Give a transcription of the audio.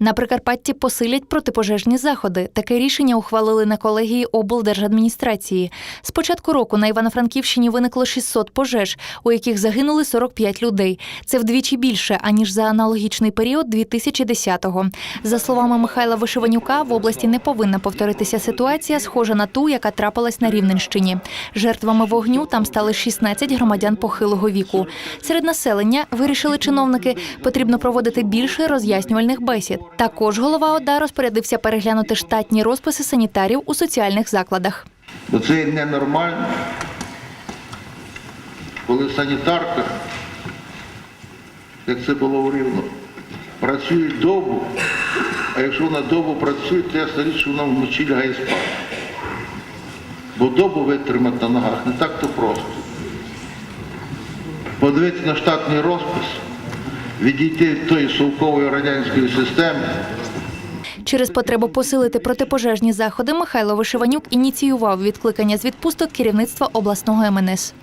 На Прикарпатті посилять протипожежні заходи. Таке рішення ухвалили на колегії облдержадміністрації. З початку року на Івано-Франківщині виникло 600 пожеж, у яких загинули 45 людей. Це вдвічі більше аніж за аналогічний період 2010-го. За словами Михайла Вишиванюка, в області не повинна повторитися ситуація, схожа на ту, яка трапилась на Рівненщині. Жертвами вогню там стали 16 громадян похилого віку. Серед населення вирішили чиновники, потрібно проводити більше роз'яснювальних бесід. Також голова ОДА розпорядився переглянути штатні розписи санітарів у соціальних закладах. Це ненормально, коли санітарка, як це було в Рівно, працює добу, а якщо вона добу працює, то ясна річ, що вона вночі лягає спати. Бо добу витримати на ногах не так то просто. Подивитися на штатний розпис, відійти від тої совкової радянської системи. Через потребу посилити протипожежні заходи Михайло Вишиванюк ініціював відкликання з відпусток керівництва обласного МНС.